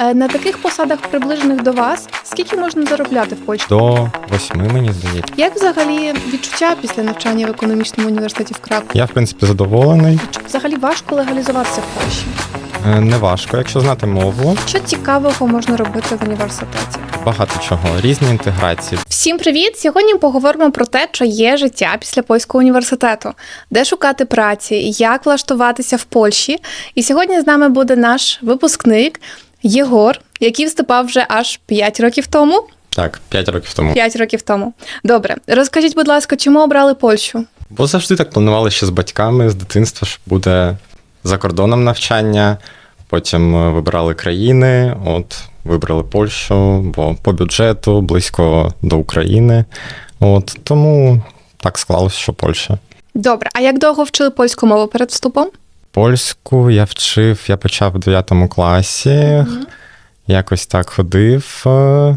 Е, На таких посадах, приближених до вас, скільки можна заробляти в Польщі? До восьми, мені здається. Як взагалі відчуття після навчання в економічному університеті в Кракові? Я, в принципі, задоволений. Чи взагалі важко легалізуватися в Польщі? Е, Не важко, якщо знати мову. Що цікавого можна робити в університеті? Багато чого. Різні інтеграції. Всім привіт! Сьогодні поговоримо про те, що є життя після польського університету, де шукати праці, як влаштуватися в Польщі. І сьогодні з нами буде наш випускник Єгор, який вступав вже аж 5 років тому. Так, 5 років тому. 5 років тому. Добре, розкажіть, будь ласка, чому обрали Польщу? Бо завжди так планували ще з батьками з дитинства, що буде за кордоном навчання. Потім е, вибирали країни, от вибрали Польщу, бо по бюджету близько до України. От тому так склалося, що Польща. Добре, а як довго вчили польську мову перед вступом? Польську я вчив, я почав в 9 класі, якось так ходив. е,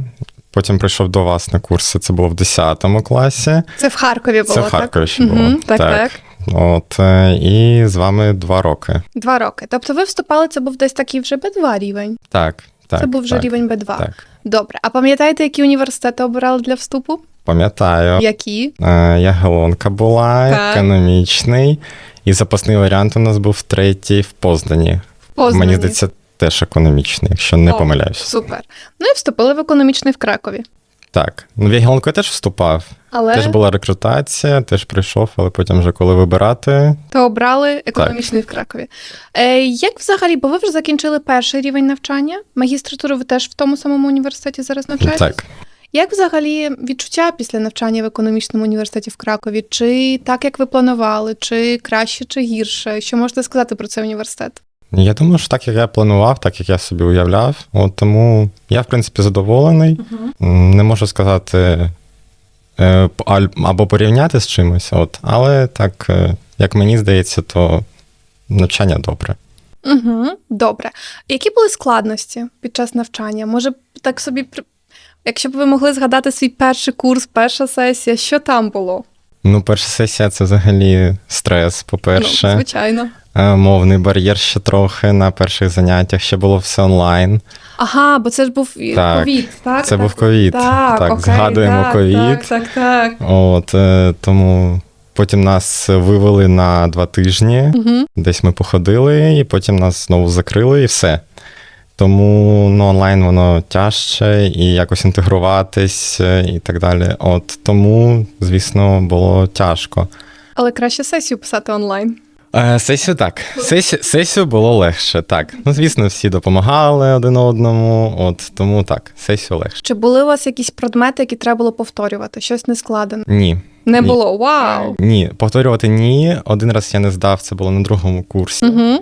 Потім прийшов до вас на курси, це було в 10 класі. Це в Харкові було. Це в Харкові ще так? було. Мгм, так, так. От, е, і з вами два роки. Два роки. Тобто ви вступали, це був десь такий вже Б2 рівень. Так, так. це був вже так, рівень Б2. Так. Добре. А пам'ятаєте, які університети обирали для вступу? Пам'ятаю. Які? Е, Ягелонка була, Так. економічний, і запасний варіант у нас був третій в Познані. Познані. Мені здається, теж економічний, якщо не О, помиляюся. Супер. Ну і вступили в економічний в Кракові. Так. Ну, в Ягелонку я теж вступав. Але Теж була рекрутація, теж прийшов, але потім вже коли вибирати. то обрали економічний в Кракові. Е, як взагалі, бо ви вже закінчили перший рівень навчання? Магістратуру ви теж в тому самому університеті зараз навчаєтесь? Так. Як взагалі відчуття після навчання в економічному університеті в Кракові? Чи так, як ви планували, чи краще, чи гірше? Що можете сказати про цей університет? Я думаю, що так, як я планував, так як я собі уявляв. От тому я, в принципі, задоволений. М, Не можу сказати е, або порівняти з чимось, от, але так, е, як мені здається, то навчання добре. Угу, добре. Які були складності під час навчання? Може, так собі, якщо б ви могли згадати свій перший курс, перша сесія, що там було? Ну, перша сесія це взагалі стрес, Ну, по-перше. звичайно. Е, Мовний бар'єр ще трохи на перших заняттях, ще було все онлайн. Ага, бо це ж був Так, ковід, так? Це так, був ковід. Так, Так, окей, згадуємо ковід. Так, так, так. От, е, тому потім нас вивели на два тижні. Угу. Десь ми походили, і потім нас знову закрили, і все. Тому ну, онлайн воно тяжче, і якось інтегруватись е, і так далі. От тому, звісно, було тяжко. Але краще сесію писати онлайн. Е, сесію так. Сесію, сесію було легше, так. Ну, звісно, всі допомагали один одному, от тому так, сесію легше. Чи були у вас якісь предмети, які треба було повторювати? Щось не складено? Ні. Не Ні. було. Вау! Ні, повторювати ні. Один раз я не здав, це було на другому курсі. Угу.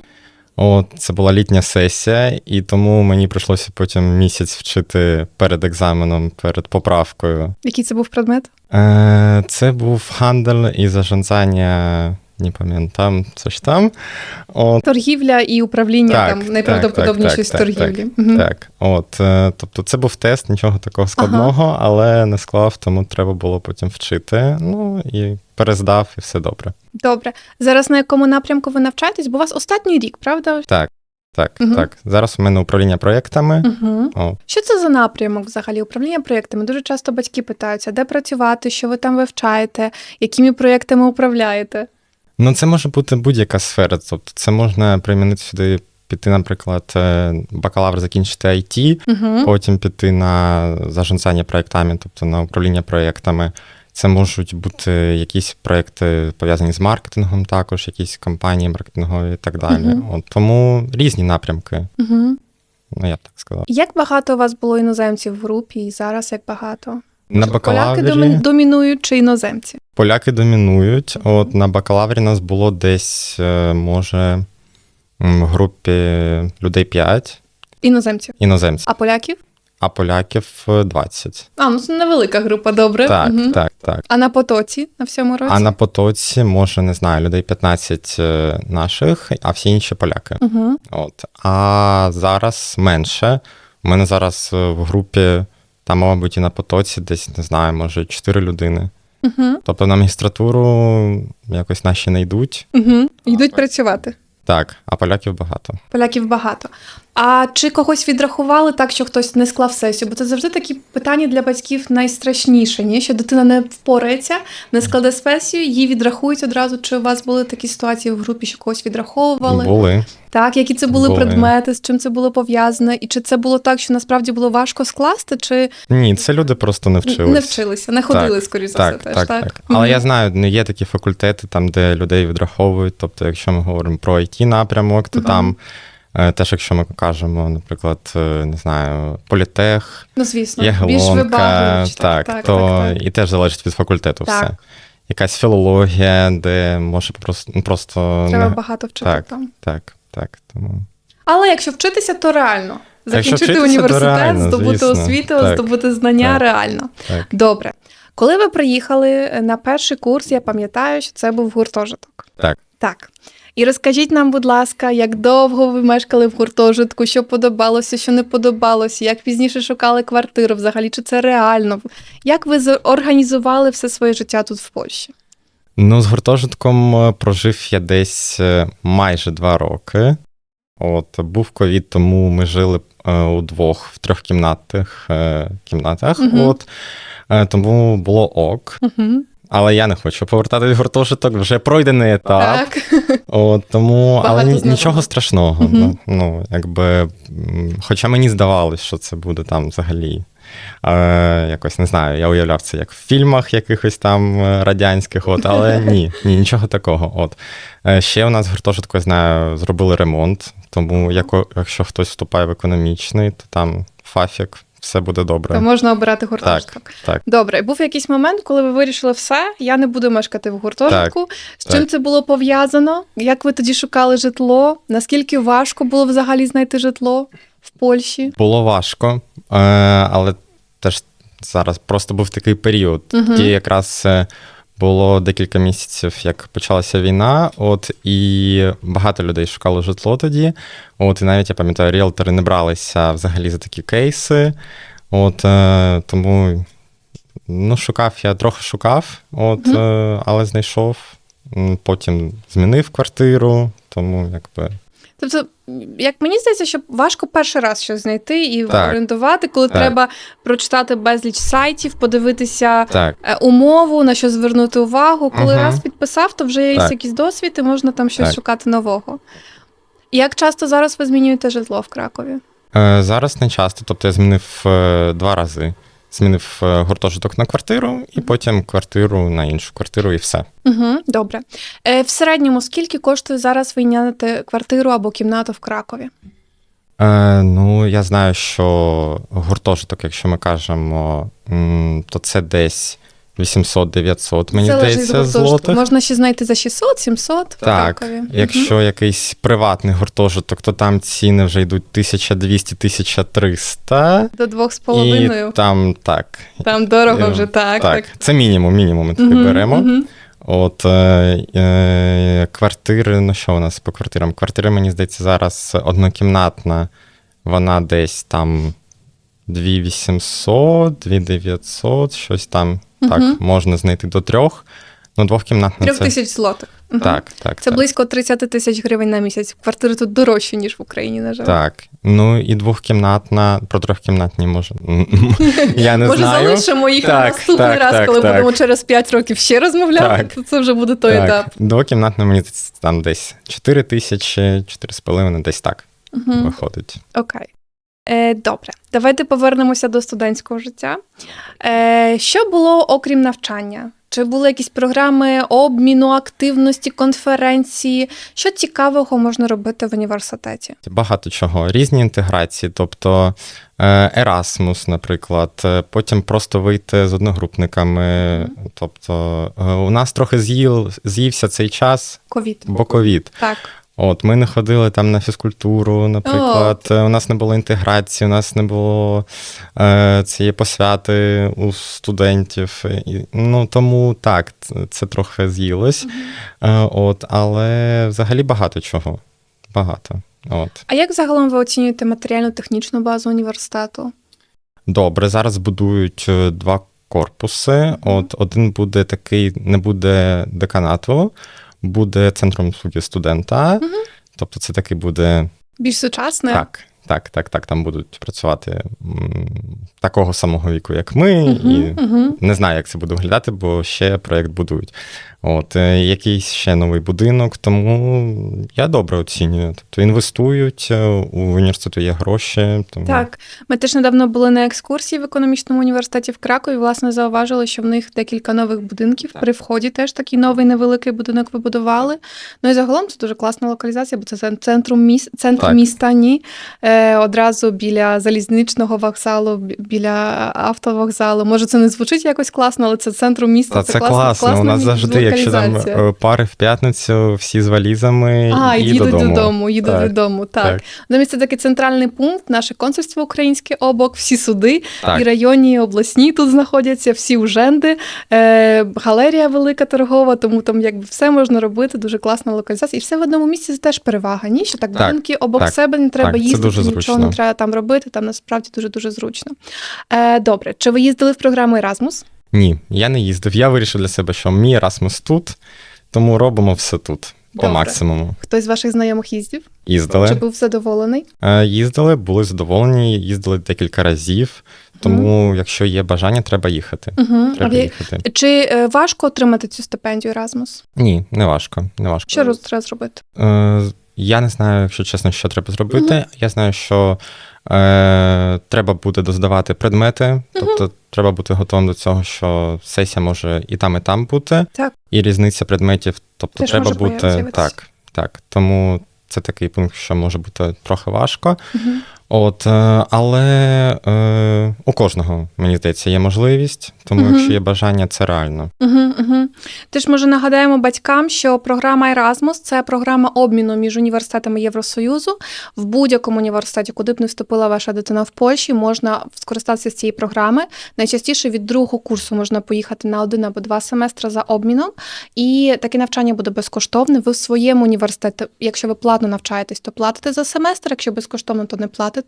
От це була літня сесія, і тому мені прийшлося потім місяць вчити перед екзаменом, перед поправкою. Який це був предмет? Е, це був хандель і зажанцання, не пам'ятаю, це ж там. От, Торгівля і управління Так, там так, найправдоподобніше так, з так, торгівлі. Мгм. Так, от, е, тобто це був тест, нічого такого складного, але не склав, тому треба було потім вчити. Ну і перездав, і все добре. Добре. Зараз на якому напрямку ви навчаєтесь? Бо у вас останній рік, правда? Так, так, Мгм. так. Зараз у мене управління проєктами. Угу. О, Що це за напрямок взагалі? Управління проєктами? Дуже часто батьки питаються, де працювати, що ви там вивчаєте, якими проєктами управляєте. Ну, це може бути будь-яка сфера. Тобто, це можна примінити сюди, піти, наприклад, е, бакалавр закінчити IT, Угу. потім піти на зажинцання проєктами, тобто на управління проєктами. Це можуть бути якісь проєкти пов'язані з маркетингом, також якісь компанії маркетингові і так далі. Мгм. От, тому різні напрямки, Угу. ну я б так сказав. Як багато у вас було іноземців в групі, і зараз як багато? На бакалаврі домі- домінують чи іноземці? поляки домінують. От на бакалаврі нас було десь, е, може, в групі людей 5 Іноземців. іноземців. А поляків? а поляків е, 20. А, ну це невелика група, добре. Так, Мгм. так, так. А на потоці на всьому році? А на потоці, може, не знаю, людей 15 е, наших, а всі інші поляки. Угу. От. А зараз менше. У мене зараз е, в групі, там, мабуть, і на потоці десь, не знаю, може, 4 людини. Угу. Тобто на магістратуру якось наші не йдуть. Угу. Йдуть працювати. Так, а поляків багато. Поляків багато. А чи когось відрахували так, що хтось не склав сесію? Бо це завжди такі питання для батьків найстрашніше, ні? що дитина не впорається, не складе сесію, її відрахують одразу. Чи у вас були такі ситуації в групі, що когось відраховували? Були. Так, які це були, Були. предмети, з чим це було пов'язане? І чи це було так, що насправді було важко скласти, чи Ні, це люди просто не вчились. не вчилися, не ходили, Так, скоріше за Так, все, теж, так, так? так. Але Мгм. я знаю, не є такі факультети, там, де людей відраховують. Тобто, якщо ми говоримо про it напрямок, то Мгм. там е, теж, якщо ми кажемо, наприклад, е, не знаю, політех, Ну, звісно, є більш вибагливіше. так, так, то так, так. і теж залежить від факультету Так. все. Якась філологія, де може просто, ну, просто Треба не... багато вчити Так. там. Так, так. Тому Але якщо вчитися, то реально. Закінчити вчитися, університет, реально, здобути звісно. освіту, Так, здобути знання так. реально. так. Добре. Коли ви приїхали на перший курс, я пам'ятаю, що це був гуртожиток. Так. Так. І розкажіть нам, будь ласка, як довго ви мешкали в гуртожитку, що подобалося, що не подобалося, як пізніше шукали квартиру взагалі, чи це реально? Як ви організували все своє життя тут в Польщі? Ну, з гуртожитком е, прожив я десь е, майже два роки. От, був ковід, тому ми жили е, удвох в трьохкімнатних е, кімнатах. Мгм. От, тому було ок. Угу. Але я не хочу повертатись в гуртожиток, вже пройдений етап. Так. От, тому, але Багато знайомих. нічого страшного. Мгм. Ну, ну, якби, хоча мені здавалось, що це буде там взагалі. Е, якось не знаю, я уявляв це як в фільмах якихось там е, радянських, от, але ні, ні, нічого такого. От. Е, ще у нас в гуртожитку, я знаю, зробили ремонт, тому яко, якщо хтось вступає в економічний, то там фафік, все буде добре. То можна обирати гуртожиток. так, так. Добре, був якийсь момент, коли ви вирішили все, я не буду мешкати в гуртожитку. З чим так. це було пов'язано? Як ви тоді шукали житло? Наскільки важко було взагалі знайти житло в Польщі? Було важко, е, але теж зараз просто був такий період. Угу. Тоді якраз е, було декілька місяців, як почалася війна, от і багато людей шукало житло тоді. От, і навіть я пам'ятаю, ріелтори не бралися взагалі за такі кейси. От е, тому ну, шукав я трохи шукав, от, Мгм. е, але знайшов. Потім змінив квартиру, тому якби Тобто, як мені здається, що важко перший раз щось знайти і Так. орієнтувати, коли Так. треба прочитати безліч сайтів, подивитися так. е, умову, на що звернути увагу. Коли Мгм. раз підписав, то вже є Так. якийсь досвід, і можна там щось Так. шукати нового. Як часто зараз ви змінюєте житло в Кракові? Е, Зараз не часто, тобто я змінив е, два рази. Змінив е, гуртожиток на квартиру, і потім квартиру на іншу квартиру, і все. Угу, добре. Е, в середньому скільки коштує зараз вийняти квартиру або кімнату в Кракові? Е, ну, я знаю, що гуртожиток, якщо ми кажемо, то це десь 800-900, мені Залежить від здається, гуртожитку. злотих. Можна ще знайти за 600-700 в Так, Кракові. якщо якийсь приватний гуртожиток, то там ціни вже йдуть 1200-1300. До двох з половиною. І там так. Там дорого е, вже так. Так, це мінімум, мінімум ми таки Мгм, беремо. мгм. От е, е, квартири, ну що у нас по квартирам? Квартира, мені здається, зараз однокімнатна, вона десь там 2800, 2900, щось там. Так, можна знайти до трьох. Ну, двохкімнатна Трьох це. тисяч злотих. Мгм. Так, так. Це так. близько 30 тисяч гривень на місяць. Квартири тут дорожчі, ніж в Україні, на жаль. Так. Ну і двохкімнатна, про трьохкімнатні може. Я не Може, знаю. залишимо їх на наступний так, раз, так, коли так. будемо через 5 років ще розмовляти, Так. то це вже буде той так. етап. Двокімнатна, мені там десь 4 тисячі, 4,5, десь так Мгм. виходить. Окей. Е, добре, давайте повернемося до студентського життя. Е, що було окрім навчання? Чи були якісь програми обміну, активності, конференції? Що цікавого можна робити в університеті? Багато чого. Різні інтеграції, тобто е, Erasmus, наприклад, потім просто вийти з одногрупниками. Тобто у нас трохи з'їв, з'ївся цей час, Ковід. бо ковід. Так. От ми не ходили там на фізкультуру, наприклад. Е, У нас не було інтеграції, у нас не було е, цієї посвяти у студентів. І, ну тому так, це, трохи з'їлось. Е, от, але взагалі багато чого. Багато. От. А як загалом ви оцінюєте матеріально-технічну базу університету? Добре, зараз будують е, два корпуси. От один буде такий, не буде деканату, буде центром услуги студента. Тобто це такий буде Більш сучасне. так. Так, так, так, там будуть працювати такого самого віку, як ми, Мгм, і мгм. не знаю, як це буде виглядати, бо ще проєкт будують. От, е, якийсь ще новий будинок, тому я добре оцінюю. Тобто інвестують, е, у університету є гроші. Тому... Так, ми теж недавно були на екскурсії в економічному університеті в Кракові. Власне, зауважили, що в них декілька нових будинків. Так. При вході теж такий новий невеликий будинок вибудували. Ну і загалом це дуже класна локалізація, бо це цен- центрум міс... центр Так. міста. Ні е, одразу біля залізничного вокзалу, біля автовокзалу. Може, це не звучить якось класно, але це центрум міста. Та це, класно. У нас завжди, якщо там е, пари в п'ятницю, всі з валізами А, і їдуть додому. додому, їдуть Так, додому. Так. так. Замість це такий центральний пункт, наше консульство українське обок, всі суди, Так. і районні, обласні тут знаходяться, всі уженди, е, галерія велика торгова, тому там якби все можна робити, дуже класна локалізація. І все в одному місці це теж перевага. Ні, що так, Так, будинки обок так, себе не треба так, це їздити, дуже нічого зручно. не треба там робити. Там насправді дуже дуже зручно. Е, добре, чи ви їздили в програму Erasmus? Ні, я не їздив. Я вирішив для себе, що мій Erasmus тут, тому робимо все тут по максимуму. Хтось з ваших знайомих їздив? Їздили. Чи був задоволений? Е, Їздили, були задоволені, їздили декілька разів. Тому, якщо є бажання, треба їхати. Угу. Треба їхати. Чи е, важко отримати цю стипендію Erasmus? Ні, не важко. Не важко. Що треба зробити? Е, Я не знаю, якщо чесно, що треба зробити. Я знаю, що е, треба буде доздавати предмети, тобто треба бути готовим до цього, що сесія може і там, і там бути, Так. і різниця предметів. Тобто Теж треба бути так, так. Тому це такий пункт, що може бути трохи важко. Мгм. От, е, але е, у кожного, мені здається, є можливість, тому Мгм. якщо є бажання, це реально. Угу, угу. Теж може нагадаємо батькам, що програма Erasmus – це програма обміну між університетами Євросоюзу. В будь-якому університеті, куди б не вступила ваша дитина в Польщі, можна скористатися з цієї програми. Найчастіше від другого курсу можна поїхати на один або два семестри за обміном. І таке навчання буде безкоштовне. Ви в своєму університеті, якщо ви платно навчаєтесь, то платите за семестр. Якщо безкоштовно, то не платите.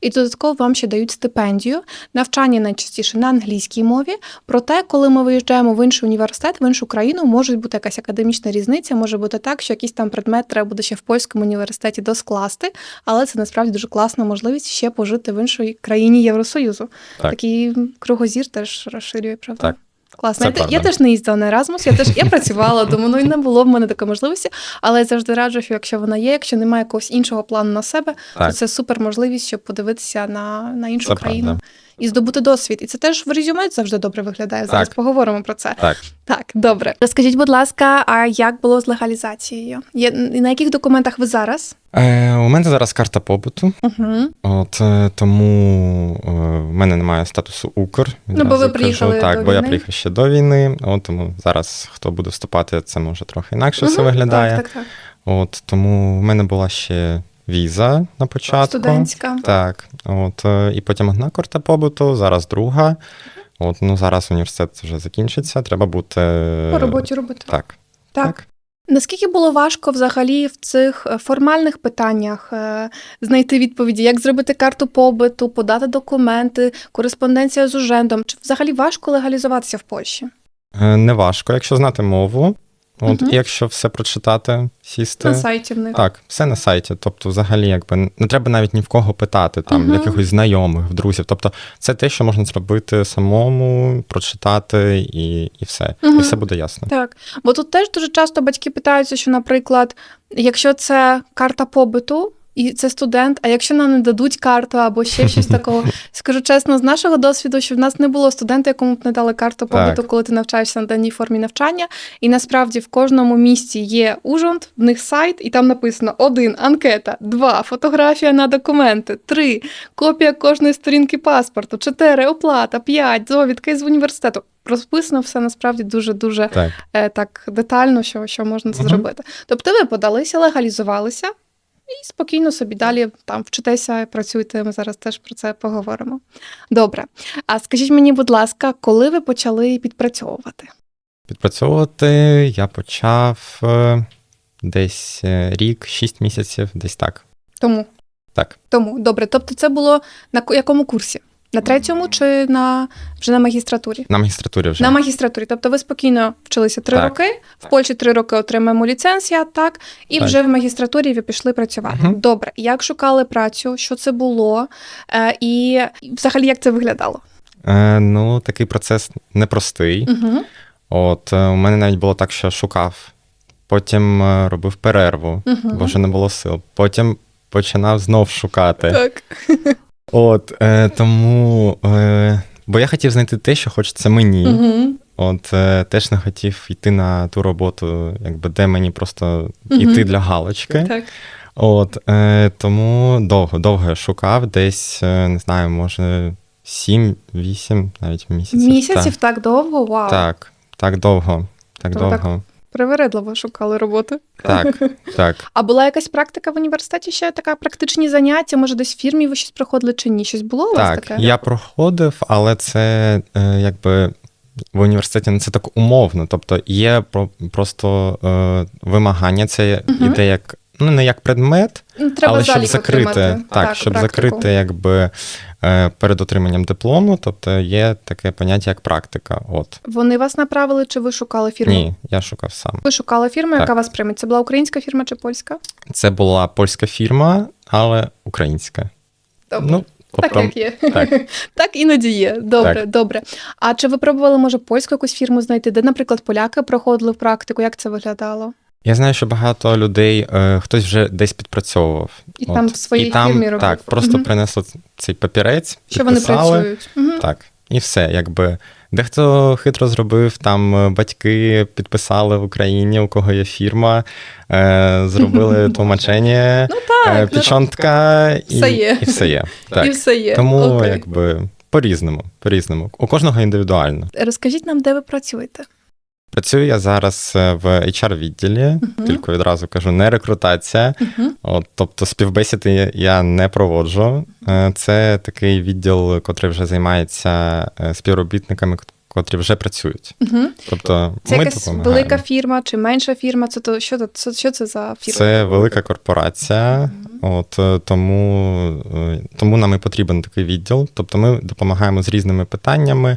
І додатково вам ще дають стипендію. Навчання найчастіше на англійській мові. Проте, коли ми виїжджаємо в інший університет, в іншу країну, може бути якась академічна різниця, може бути так, що якийсь там предмет треба буде ще в польському університеті доскласти, але це насправді дуже класна можливість ще пожити в іншій країні Євросоюзу. Так. Такий кругозір теж розширює, правда? Так. Класно. Я, я теж не їздила на Erasmus, я теж я працювала, тому ну і не було в мене такої можливості. Але я завжди раджу, що якщо вона є, якщо немає якогось іншого плану на себе, то це супер можливість, щоб подивитися на, на іншу Це країну правда. І здобути досвід. І це теж в резюме завжди добре виглядає. Зараз Так. поговоримо про це. Так. Так, добре. Розкажіть, будь ласка, а як було з легалізацією? Є на яких документах ви зараз? Е, у мене зараз карта побуту. Угу. От е, тому е, в мене немає статусу Укр. Ну, бо ви приїхали кажу. так, до бо я приїхав ще до війни. От тому зараз хто буде вступати, це може трохи інакше все виглядає. Так, так, так. От тому в мене була ще віза на початку. Студентська. Так, от е, і потім одна карта побуту, зараз друга. От ну зараз університет вже закінчиться. Треба бути По роботі робити. Так. Так. Наскільки було важко взагалі в цих е, формальних питаннях е, знайти відповіді, як зробити карту побиту, подати документи, кореспонденція з ужендом? Чи взагалі важко легалізуватися в Польщі? Е, Не важко, якщо знати мову. От, угу. якщо все прочитати, сісти. На сайті в них. Так, все на сайті. Тобто, взагалі, якби не треба навіть ні в кого питати, там угу. якихось знайомих, друзів. Тобто, це те, що можна зробити самому, прочитати і, і все. Угу. І все буде ясно. Так, бо тут теж дуже часто батьки питаються, що, наприклад, якщо це карта побиту. І це студент, а якщо нам не дадуть карту або ще щось такого, скажу чесно, з нашого досвіду, що в нас не було студента, якому б не дали карту побиту, Так. коли ти навчаєшся на даній формі навчання. І насправді в кожному місті є ужонт, в них сайт, і там написано: один анкета, два фотографія на документи, три копія кожної сторінки паспорту, чотири оплата, п'ять довідка з університету. Розписано все насправді дуже дуже Так. е, так детально, що, що можна це Мгм. зробити. Тобто ви подалися, легалізувалися і спокійно собі далі там вчитеся, працюйте. Ми зараз теж про це поговоримо. Добре. А скажіть мені, будь ласка, коли ви почали підпрацьовувати? Підпрацьовувати я почав е, десь е, рік, шість місяців, десь так. Тому, Так. тому добре. Тобто, це було на ко- якому курсі? На третьому чи на вже на магістратурі? На магістратурі вже. На магістратурі. Тобто ви спокійно вчилися три Так. роки, в Польщі три роки отримаємо ліцензія, так, і Так. вже в магістратурі ви пішли працювати. Мгм. Добре, як шукали працю, що це було, е, і взагалі як це виглядало? Е, ну, такий процес непростий. Угу. От е, у мене навіть було так, що шукав, потім е, робив перерву, Угу. бо вже не було сил. Потім починав знов шукати. Так. От е, тому. Е, бо я хотів знайти те, що хочеться мені. Угу. От е, теж не хотів йти на ту роботу, якби де мені просто Мгм. йти для галочки. Так. От е, тому довго, довго я шукав, десь е, не знаю, може 7-8 навіть місяців. Місяців так довго? Вау. Так, так, так довго. Так То так довго. Привередливо шукали роботи. Так, так. А була якась практика в університеті ще така практичні заняття? Може, десь в фірмі ви щось проходили чи ні? Щось було у вас Так, таке? я проходив, але це е, якби в університеті це так умовно. Тобто є просто е, вимагання, це угу. іде як. Ну, не як предмет, Ну, Треба але щоб закрити, отримати. так, щоб практику. закрити якби е, перед отриманням диплому, тобто є таке поняття як практика. От. Вони вас направили, чи ви шукали фірму? Ні, я шукав сам. Ви шукали фірму, Так. яка вас прийме. Це була українська фірма чи польська? Це була польська фірма, але українська. Добре. Ну, так, як є. так. так іноді є. Добре, Так. добре. А чи ви пробували, може, польську якусь фірму знайти, де, наприклад, поляки проходили в практику? Як це виглядало? Я знаю, що багато людей, е, хтось вже десь підпрацьовував. І там в своїй і там, фірмі робив. Так, просто Мгм. принесли цей папірець, Що вони працюють? Мгм. Так, і все. Якби дехто хитро зробив, там е, батьки підписали в Україні, у кого є фірма, е, зробили тлумачення, Ну так, е, ну, печонтка, і Все є. і все є. і все є. Тому якби по-різному, по-різному. У кожного індивідуально. Розкажіть нам, де ви працюєте? Працюю я зараз е, в HR-відділі, Мгм. тільки відразу кажу, не рекрутація. Угу. От, тобто співбесіди я не проводжу. Е, Це такий відділ, котрий вже займається е, співробітниками, котрі вже працюють. Угу. Тобто Це ми якась допомагаємо. велика фірма чи менша фірма? Це то що це, що це за фірма? Це велика корпорація, от е, тому, е, тому нам і потрібен такий відділ. Тобто ми допомагаємо з різними питаннями.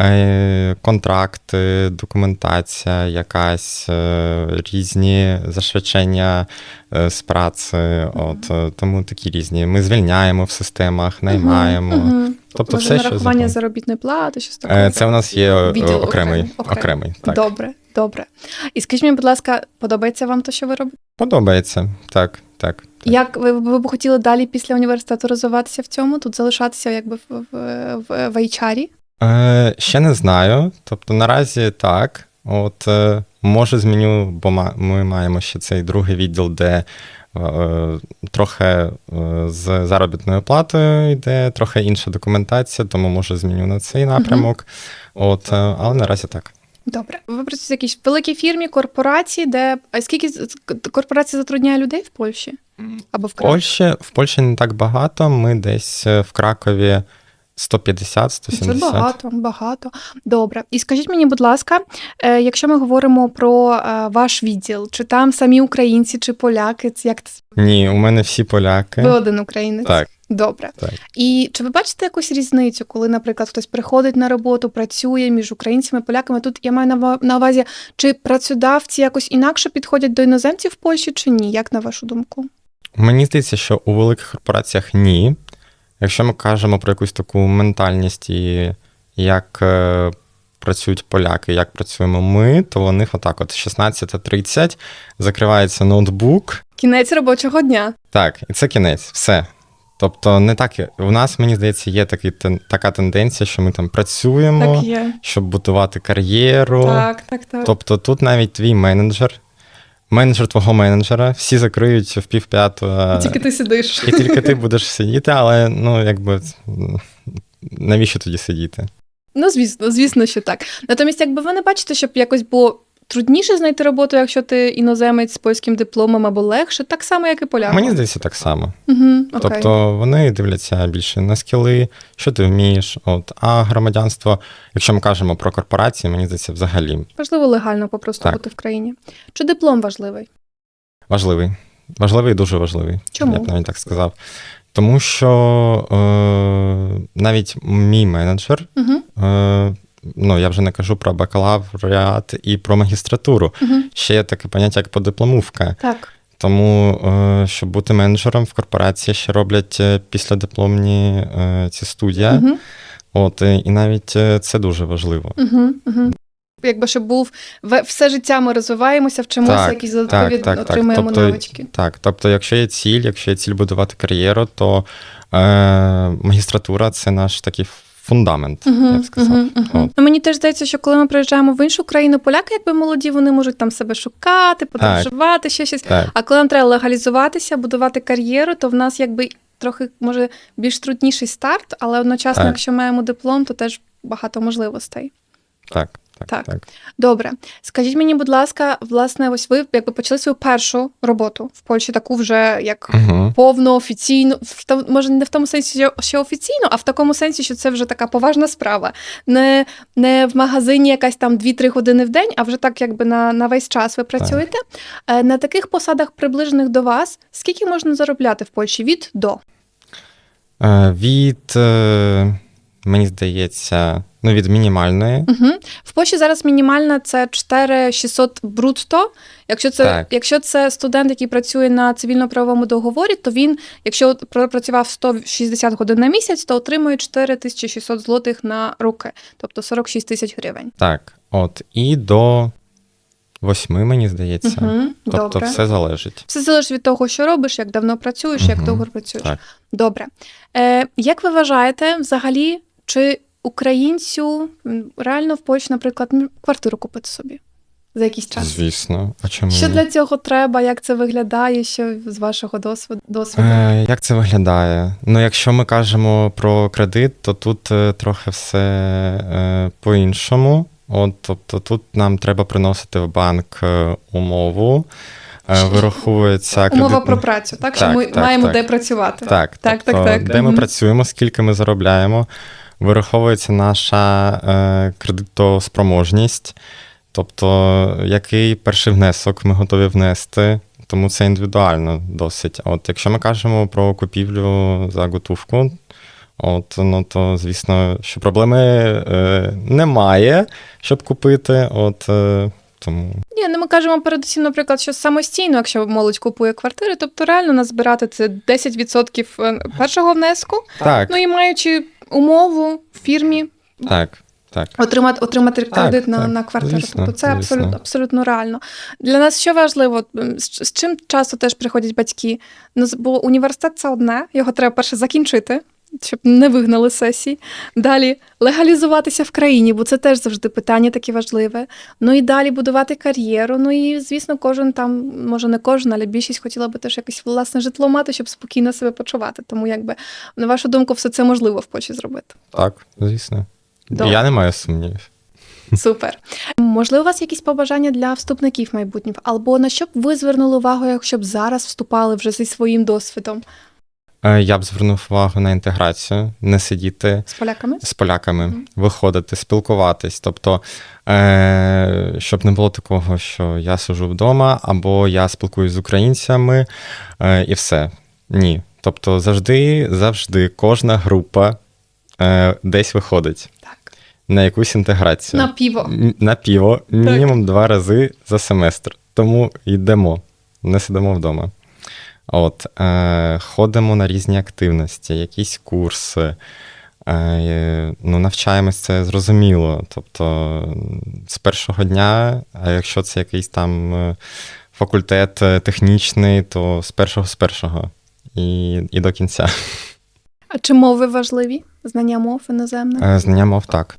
Е, Контракти, документація, якась е, різні зашвидчення е, з праці. От тому такі різні. Ми звільняємо в системах, наймаємо. Тобто Може, все, нарахування завгодно. заробітної плати, щось таке. Це у нас є Відділ окремий. окремий, окремий. окремий так. Добре, добре. І скажіть мені, будь ласка, подобається вам те, що ви робите? Подобається. Так, так. так. Як ви, ви б хотіли далі після університету розвиватися в цьому? Тут залишатися якби в, в, в, в HR? Е, ще не знаю. Тобто наразі так. От е, може зміню, бо ми маємо ще цей другий відділ, де е, трохи е, з заробітною платою йде, трохи інша документація, тому може зміню на цей напрямок. От, е, але наразі так. Добре. Ви працюєте в якійсь великій фірмі, корпорації, де а скільки корпорація затрудняє людей в Польщі? Або в В Кракові? Польщі, в Польщі не так багато. Ми десь е, в Кракові 150-170. Це багато, багато. Добре. І скажіть мені, будь ласка, е, якщо ми говоримо про е, ваш відділ, чи там самі українці, чи поляки, це як це? Ні, у мене всі поляки. ви один українець? Так. Добре. Так. І чи ви бачите якусь різницю, коли, наприклад, хтось приходить на роботу, працює між українцями поляками? Тут я маю на увазі, чи працедавці якось інакше підходять до іноземців в Польщі, чи ні? Як на вашу думку? Мені здається, що у великих корпораціях ні. Якщо ми кажемо про якусь таку ментальність і як е, працюють поляки, як працюємо ми, то у них отак: от 16.30 закривається ноутбук. Кінець робочого дня. Так, і це кінець, все. Тобто, не так. У нас, мені здається, є такий, тен- така тенденція, що ми там працюємо, Так є. щоб будувати кар'єру. Так, так, так. Тобто тут навіть твій менеджер, менеджер твого менеджера, всі закриють в пів п'ятого. Тільки ти сидиш. І тільки ти будеш сидіти, але ну якби навіщо тоді сидіти? Ну, звісно, звісно, що так. Натомість, якби ви не бачите, щоб якось було трудніше знайти роботу, якщо ти іноземець з польським дипломом або легше, так само, як і поляк. Мені здається, так само. Угу, окей. Тобто вони дивляться більше на скіли, що ти вмієш. От а громадянство, якщо ми кажемо про корпорації, мені здається, взагалі Важливо легально попросту бути в країні. Чи диплом важливий? важливий. Важливий і дуже важливий. Чому? Я б навіть так сказав. Тому що е, навіть мій менеджер, Угу. е, ну я вже не кажу про бакалавріат і про магістратуру. Угу. Ще є таке поняття, як подипломовка. Так. Тому, е, щоб бути менеджером в корпорації, ще роблять е, післядипломні е, ці студія. Угу. От, і навіть це дуже важливо. Угу. Угу. Якби щоб був все життя ми розвиваємося, вчимося, Так, якісь додаткові так, так. отримуємо Тобто, навички. Так, тобто, якщо є ціль, якщо є ціль будувати кар'єру, то е, магістратура це наш такий фундамент, я б сказав. Uh-huh, uh-huh. Ну, мені теж здається, що коли ми приїжджаємо в іншу країну, поляки, якби молоді, вони можуть там себе шукати, подорожувати, ще щось. Так, А коли нам треба легалізуватися, будувати кар'єру, то в нас якби трохи може більш трудніший старт, але одночасно, Так. якщо маємо диплом, то теж багато можливостей. так, так, Так. так. Добре, скажіть мені, будь ласка, власне, ось ви якби почали свою першу роботу в Польщі, таку вже як Угу. повно офіційно, в може не в тому сенсі, що- офіційно, а в такому сенсі, що це вже така поважна справа. Не, не в магазині якась там 2-3 години в день, а вже так, якби на, на весь час ви працюєте. Е, На таких посадах, приближених до вас, скільки можна заробляти в Польщі від до? Е, від, е, мені здається, ну, від мінімальної. Угу. В Польщі зараз мінімальна це 4600 брутто. Якщо це, Так. якщо це студент, який працює на цивільно-правовому договорі, то він, якщо пропрацював 160 годин на місяць, то отримує 4600 злотих на руки, тобто 46 тисяч гривень. Так, от, і до восьми, мені здається. Угу. Тобто Добре. все залежить. Все залежить від того, що робиш, як давно працюєш, як довго працюєш. Так. Добре. Е, як ви вважаєте, взагалі, чи українцю реально в Польщі, наприклад, квартиру купити собі за якийсь час? Звісно. А чому? Що для цього треба? Як це виглядає? Що з вашого досвіду? досвіду? Е, як це виглядає? Ну, якщо ми кажемо про кредит, то тут е, трохи все е, по-іншому. От, тобто тут нам треба приносити в банк е, умову, е, вираховується Умова про працю, так? що ми так, маємо так. де працювати. Так, Так, тобто, так, так. де ми працюємо, скільки ми заробляємо, вираховується наша е, кредитоспроможність, тобто який перший внесок ми готові внести. Тому це індивідуально досить. От якщо ми кажемо про купівлю за готовку, от, ну то звісно, що проблеми е, немає, щоб купити. От, е, тому Ні, ну ми кажемо передусім, наприклад, що самостійно, якщо молодь купує квартири, тобто реально назбирати це 10% е, першого внеску, так, ну і маючи умову в фірмі. так, так. Отримати, отримати кредит на, так, на квартиру. звісно, тобто це абсолютно, абсолютно реально. Для нас що важливо, з, з чим часто теж приходять батьки? Ну, бо університет це одне, його треба перше закінчити, щоб не вигнали сесії. Далі легалізуватися в країні, бо це теж завжди питання таке важливе. Ну і далі будувати кар'єру. Ну і звісно, кожен там, може не кожен, але більшість хотіла би теж якесь власне житло мати, щоб спокійно себе почувати. Тому, якби на вашу думку, все це можливо в Польщі зробити. Так, звісно. Добре. Я не маю сумнівів. Супер. Можливо, у вас якісь побажання для вступників майбутніх? Або на що б ви звернули увагу, якщо б зараз вступали вже зі своїм досвідом Я б звернув увагу на інтеграцію, не сидіти з поляками? з поляками, Мгм. виходити, спілкуватись. Тобто, е, щоб не було такого, що я сижу вдома, або я спілкуюсь з українцями, е, і все. Ні. Тобто, завжди, завжди кожна група е, десь виходить Так. на якусь інтеграцію. На піво. На піво, мінімум два рази за семестр. Тому йдемо, не сидимо вдома. От, е, ходимо на різні активності, якісь курси. Е, ну, навчаємось це зрозуміло. Тобто з першого дня, а якщо це якийсь там е, факультет е, технічний, то з першого з першого і, і до кінця. А чи мови важливі? Знання мов іноземних? Е, Знання мов так.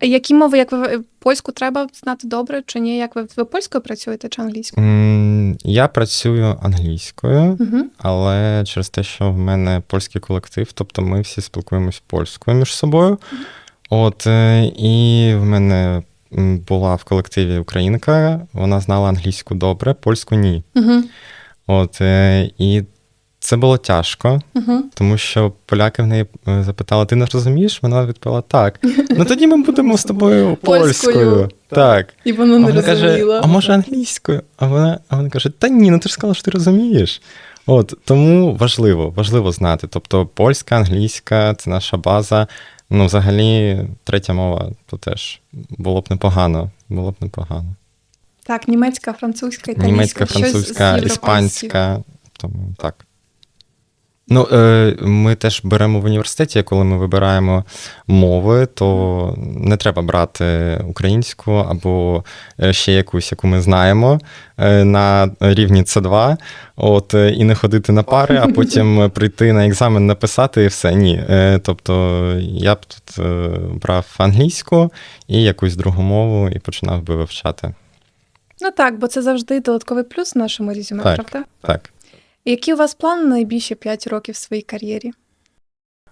Які мови, як ви польську треба знати добре, чи ні? Як ви, ви польською працюєте чи англійською? М, Я працюю англійською. Угу. Але через те, що в мене польський колектив, тобто ми всі спілкуємось польською між собою. От, е, і в мене була в колективі українка, вона знала англійську добре, польську ні. Угу. От, е, і це було тяжко, Угу. тому що поляки в неї е, запитали: ти не розумієш? Вона відповіла так. Ну тоді ми будемо з тобою Польською. польською. Так. І не вона каже, розуміла. а може англійською? А вона, а вона каже: Та ні, ну ти ж сказала, що ти розумієш. От тому важливо, важливо знати. Тобто польська, англійська це наша база. Ну, взагалі, третя мова то теж було б непогано. Було б непогано. Так, німецька, французька, італійська. Німецька, французька, іспанська. Тому так. Ну, е, ми теж беремо в університеті, коли ми вибираємо мови, то не треба брати українську або е, ще якусь, яку ми знаємо е, на рівні С2, от, і не ходити на пари, а потім прийти на екзамен, написати і все. Ні. Тобто я б тут брав англійську і якусь другу мову і починав би вивчати. Ну так, бо це завжди додатковий плюс в нашому резюме, Так. правда? Так. Які у вас плани на найбільші 5 років в своїй кар'єрі?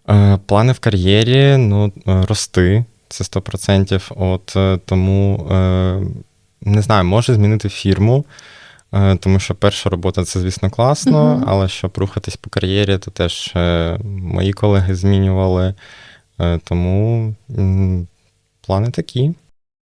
Е, Плани в кар'єрі, ну, е, рости, це 100%. От е, тому е, не знаю, може змінити фірму, тому що перша робота це, звісно, класно, Мгм. але щоб рухатись по кар'єрі, то теж мої колеги змінювали. Тому плани такі.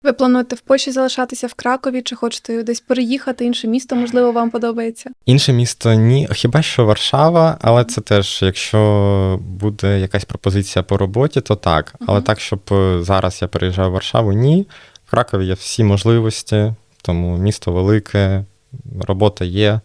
Ви плануєте в Польщі залишатися в Кракові, чи хочете десь переїхати, інше місто, можливо, вам подобається? Інше місто ні, хіба що Варшава, але це теж, якщо буде якась пропозиція по роботі, то так. Але Мгм. так, щоб е, зараз я переїжджав в Варшаву, ні. В Кракові є всі можливості, тому місто велике, робота є.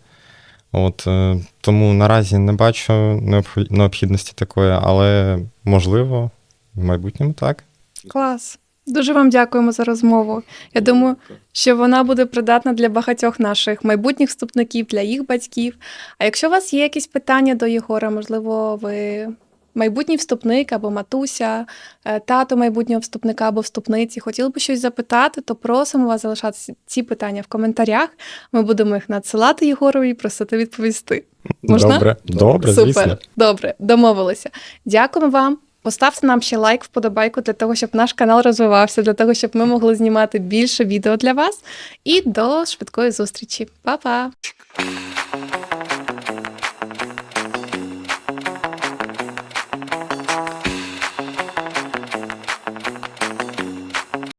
От, е, тому наразі не бачу необх- необхідності такої, але можливо, в майбутньому так. Клас. Дуже вам дякуємо за розмову. Я думаю, що вона буде придатна для багатьох наших майбутніх вступників, для їх батьків. А якщо у вас є якісь питання до Єгора, можливо, ви майбутній вступник або матуся, е, тато майбутнього вступника або вступниці, хотіли б щось запитати, то просимо вас залишати ці питання в коментарях. Ми будемо їх надсилати Єгорові і просити відповісти. Можна? Добре, добре, Супер. звісно. Добре, домовилися. Дякуємо вам. Поставте нам ще лайк, вподобайку для того, щоб наш канал розвивався, для того, щоб ми могли знімати більше відео для вас. І до швидкої зустрічі. Па-па!